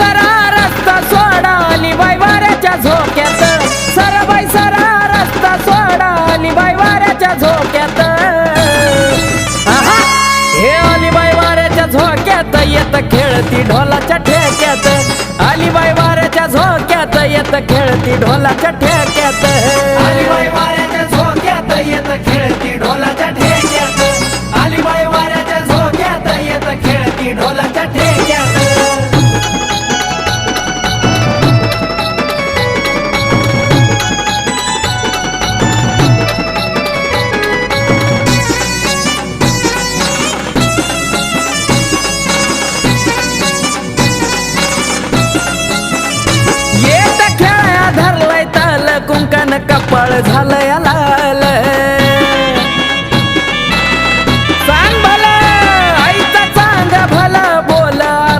सरा रस्ता सोडा आली बाई वाऱ्याच्या झोक्यात. सरबाई सरा रस्ता सोडा आली बाई वाऱ्याच्या झोक्यात. हे आली बाई वाऱ्याच्या झोक्यात येत खेळती ढोलाच्या ठेक्यात. आली बाई वाऱ्याच्या झोक्यात येत खेळती ढोलाच्या ठेक्यात. येत झालं धरलाय